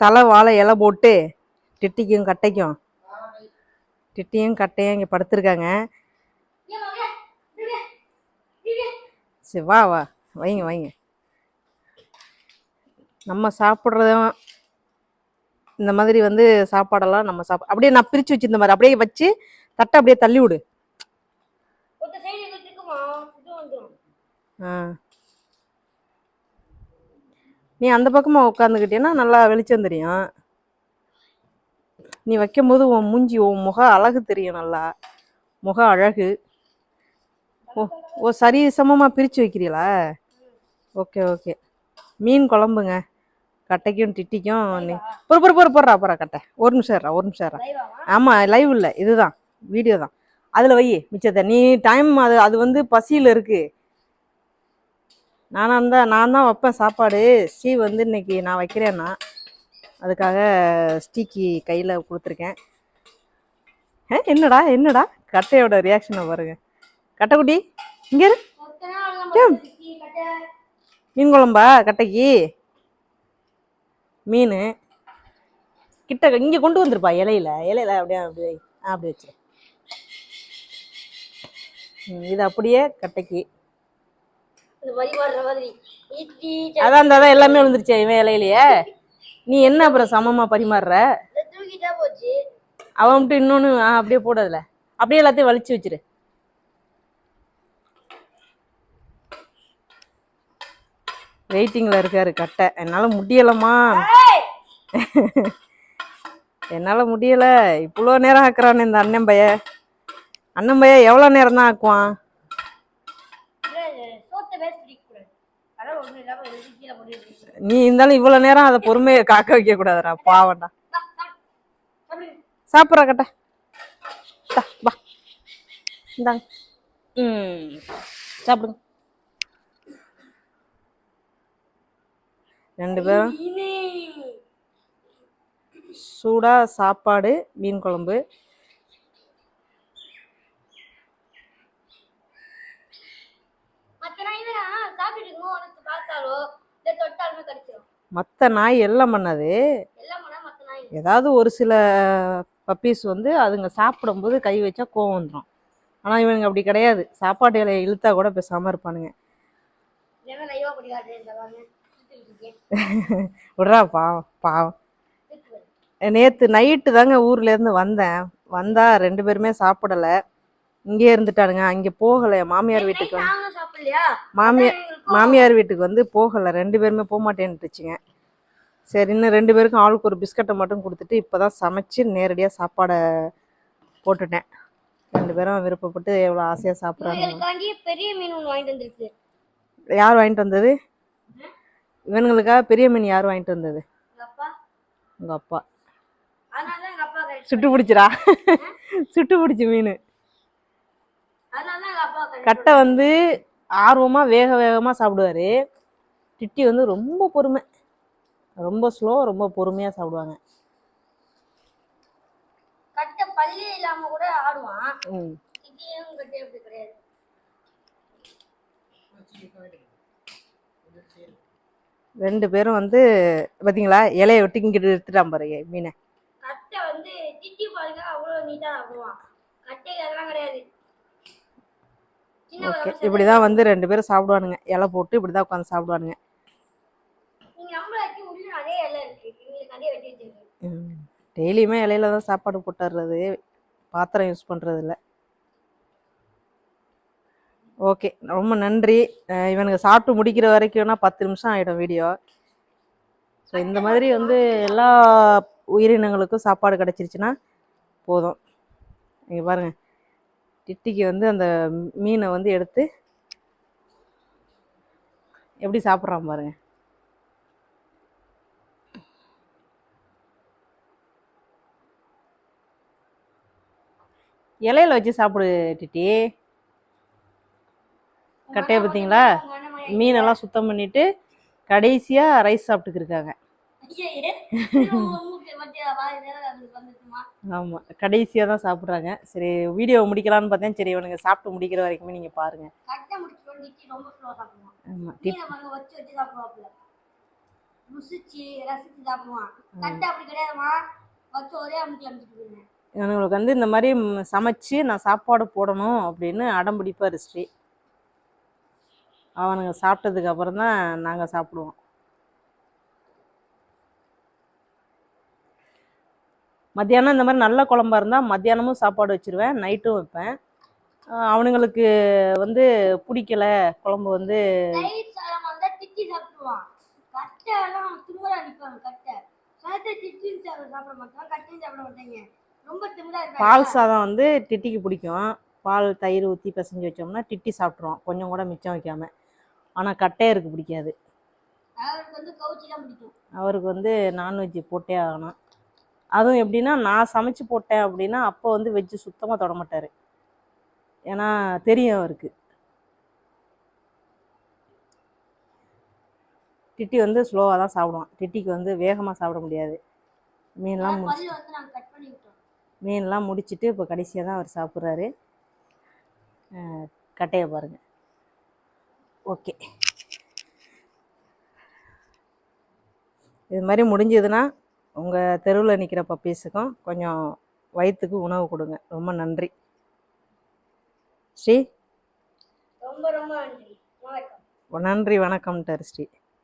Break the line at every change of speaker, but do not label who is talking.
தலை வாழை இலை போட்டு டிட்டிக்கும் கட்டைக்கும். டிட்டியும் கட்டையும் இங்கே படுத்திருக்காங்க. சரி வா வா. வைங்க வைங்க. நம்ம சாப்பிட்றதும் இந்த மாதிரி வந்து சாப்பாடெல்லாம் நம்ம சாப்பிட அப்படியே நான் பிரித்து வச்சிருந்த மாதிரி அப்படியே வச்சு தட்டை அப்படியே தள்ளி விடு. ஆ. நீ அந்த பக்கமாக உட்காந்துக்கிட்டேன்னா நல்லா வெளிச்சம் தெரியும். நீ வைக்கும்போது உன் மூஞ்சி உன் முக அழகு தெரியும் நல்லா. முக அழகு. ஓ ஓ சரி சமமாக பிரித்து வைக்கிறீங்களா ஓகே ஓகே. மீன் குழம்புங்க. கட்டைக்கும் டிட்டிக்கும் நீ பொறு பொறு பொறு போடுறா போறா கட்டை. ஒரு நிமிஷம் இருடா ஒரு நிமிஷம் ஆமாம் லைவ் இல்லை. இதுதான். வீடியோ தான். அதில் வை மிச்சத்தை. நீ டைம் அது அது வந்து பசியில் இருக்குது நானாக இருந்தால் நான் தான் வைப்பேன் சாப்பாடு. ஸ்டீ வந்து இன்னைக்கு நான் வைக்கிறேன்னா அதுக்காக ஸ்டீக்கு கையில் கொடுத்துருக்கேன். ஏ என்னடா என்னடா? கட்டையோட ரியாக்ஷனை பாருங்க. கட்டைக்குட்டி இங்கே இரு. மீன் குழம்பா கட்டைக்கு? மீன். கிட்ட இங்கே கொண்டு வந்துருப்பா இலையில. இலையில அப்படியே அப்படியே ஆ, அப்படி வச்சு ம், இது அப்படியே கட்டைக்கு
இந்த வரி வர்ற மாதிரி இட்லி
அதான் அந்த அதான் எல்லாமே விழுந்துருச்சே இவன் இலையிலையே. நீ என்ன அப்புறம் சமமா பரிமாறுற? அவன் மட்டும் இன்னொன்று அப்படியே போடாதுல. அப்படியே எல்லாத்தையும் வலிச்சு வச்சிரு. வெயிட்டிங்கில் இருக்காரு கட்டை. என்னால் முடியலம்மா! என்னால் முடியல. இவ்வளோ நேரம் ஆக்குறானே இந்த அண்ணன் பைய. அண்ணன் பைய எவ்வளோ நேரம் தான் ஆக்குவான்? நீ இருந்தாலும் இவ்வளோ நேரம் அதை பொறுமையை காக்க வைக்க கூடாதுடா பாவம்டா. சாப்பிட்ற கட்டை. வா. இந்தாங்க. ம் சாப்பிடுங்க. ரெண்டு பேரும். சூடாக சாப்பாடு மீன் குழம்பு.
சாப்பிட்டு பார்த்தாலோ இல்லை தொட்டாலுமே கடிச்சிடும்
மற்ற நாய் எல்லாம் பண்ணாது.
எல்லாம் பண்ணா மற்ற நாய்.
ஏதாவது ஒரு சில பப்பீஸ் வந்து அதுங்க சாப்பிடும்போது கை வச்சா கோவம் வந்துடும் ஆனால் இவனுங்க அப்படி கிடையாது. சாப்பாட்டு இலையை இழுத்தா கூட பேசாமல் இருப்பானுங்க. விட்றா பாவம் பாவம். நேற்று நைட்டு தாங்க ஊர்லேருந்து வந்தேன். வந்தா ரெண்டு பேருமே சாப்பிடலை. இங்கே இருந்துட்டானுங்க. அங்கே போகலை. மாமியார் வீட்டுக்கு வந்து மாமியார் மாமியார் வீட்டுக்கு வந்து போகலை. ரெண்டு பேருமே போக மாட்டேன்ட்டுச்சுங்க சரி இன்னும் ரெண்டு பேருக்கும் ஆளுக்கு ஒரு பிஸ்கட்டை மட்டும் கொடுத்துட்டு இப்போ தான் சமைச்சு நேரடியாக சாப்பாடை போட்டுட்டேன். ரெண்டு பேரும் விருப்பப்பட்டு எவ்வளோ ஆசையாக சாப்பிட்றாங்க.
பெரிய மீன் ஒன்று வாங்கிட்டு வந்திருக்கு.
யார் வாங்கிட்டு வந்தது? இவனுங்களுக்காக பெரிய மீன் யார் வாங்கிட்டு வந்தது? உங்கள் அப்பா. சுட்டு பிடிச்சிரா? சுட்டு பிடிச்சி மீன். கட்டை வந்து ஆர்வமாக வேக வேகமாக சாப்பிடுவாரு. டிட்டி வந்து ரொம்ப பொறுமை. ரொம்ப ஸ்லோ ரொம்ப பொறுமையாக சாப்பிடுவாங்க.
கட்டை பள்ளி இல்லாம கூட ஆடுவான்.
ம்.
இதையும் கட்டை அப்படி கிடையாது.
ரெண்டு பேரும் வந்து பார்த்தீங்களா இலையை விட்டு இங்கிட்டு எடுத்துட்டான் பாருங்க மீனை.
கட்டை வந்து திட்டி பாருங்க அவ்வளவு நீட்டா சாப்பிடுவான் கட்டை அதெல்லாம் கிடையாது.
ஓகே இப்படி தான் வந்து ரெண்டு பேரும் சாப்பிடுவானுங்க. இலை போட்டு இப்படி தான் உட்காந்து சாப்பிடுவானுங்க. டெய்லியுமே இலையில தான் சாப்பாடு போட்டுறது பாத்திரம் யூஸ் பண்ணுறது இல்லை ஓகே ரொம்ப நன்றி. அஹ் இவனுங்க சாப்பிட்டு முடிக்கிற வரைக்கும்னா பத்து நிமிஷம் ஆகிடும் வீடியோ ஸோ இந்த மாதிரி வந்து எல்லா உயிரினங்களுக்கும் சாப்பாடு கிடச்சிருச்சுன்னா போதும். இங்கே பாருங்கள் டிட்டிக்கு வந்து அந்த மீனை வந்து எடுத்து எப்படி சாப்பிட்றான் பாருங்க. இலையில வச்சு சாப்பிடு டிட்டி. கட்டையை பார்த்தீங்களா? மீனெல்லாம் சுத்தம் பண்ணிட்டு கடைசியாக ரைஸ் சாப்பிட்டுக்கு இருக்காங்க ஆமா கடைசியா தான் சாப்பிட்றாங்க. சரி வீடியோ முடிக்கலாம்னு பார்த்தேன். சரி இவனுங்க சாப்பிட்டு முடிக்கிற வரைக்குமே நீங்க பாருங்க.
கட்டை முடிச்சு ரொம்ப ஸ்லோ சாப்பிடுவான்.
ஆமா
மீனை வந்து வச்சு வச்சு சாப்பிடுவாப்புல. ருசிச்சு ரசிச்சு சாப்பிடுவான். கட்டை அப்படி கிடையாதுமா வச்சு ஒரே அமுக்கி அமுச்சிட்டு போயிருந்தேன்
இவனுங்களுக்கு வந்து இந்த மாதிரி சமைச்சு நான் சாப்பாடு போடணும் அப்படின்னு அடம் பிடிப்பார் ஸ்ரீ. அவனுங்க சாப்பிட்டதுக்கு அப்புறம் தான் நாங்கள் சாப்பிடுவோம். மத்தியானம் இந்த மாதிரி நல்ல குழம்பா இருந்தால் மத்தியானமும் சாப்பாடு வச்சிருவேன் நைட்டும் வைப்பேன். அவனுங்களுக்கு வந்து பிடிக்கல குழம்பு வந்து பால் சாதம் வந்து டிட்டிக்கு பிடிக்கும். பால் தயிர் ஊற்றி பிசைஞ்சு வச்சோம்னா டிட்டி சாப்பிட்ருவோம் கொஞ்சம் கூட மிச்சம் வைக்காம. ஆனால் கட்டையருக்கு பிடிக்காது.
அவருக்கு வந்து
நான்வெஜ் போட்டே ஆகணும். அதுவும் எப்படின்னா நான் சமைச்சு போட்டேன் அப்படின்னா அப்போ வந்து வெஜ்ஜு சுத்தமாக தொட மாட்டார். ஏன்னா தெரியும் அவருக்கு. டிட்டி வந்து ஸ்லோவாக தான் சாப்பிடுவான். டிட்டிக்கு வந்து வேகமாக சாப்பிட முடியாது. மீன்லாம் முடிச்சு மீன்லாம் முடிச்சிட்டு இப்போ கடைசியாக தான் அவர் சாப்பிட்றாரு. கட்டையை பாருங்கள் ஓகே. இது மாதிரி முடிஞ்சதுன்னா உங்கள் தெருவில் நிற்கிற பப்பீஸுக்கும் கொஞ்சம் வயிற்றுக்கு உணவு கொடுங்க. ரொம்ப நன்றி. ஸ்ரீ.
ரொம்ப ரொம்ப நன்றி. வணக்கம்.
நன்றி வணக்கம்ட்டார் ஸ்ரீ.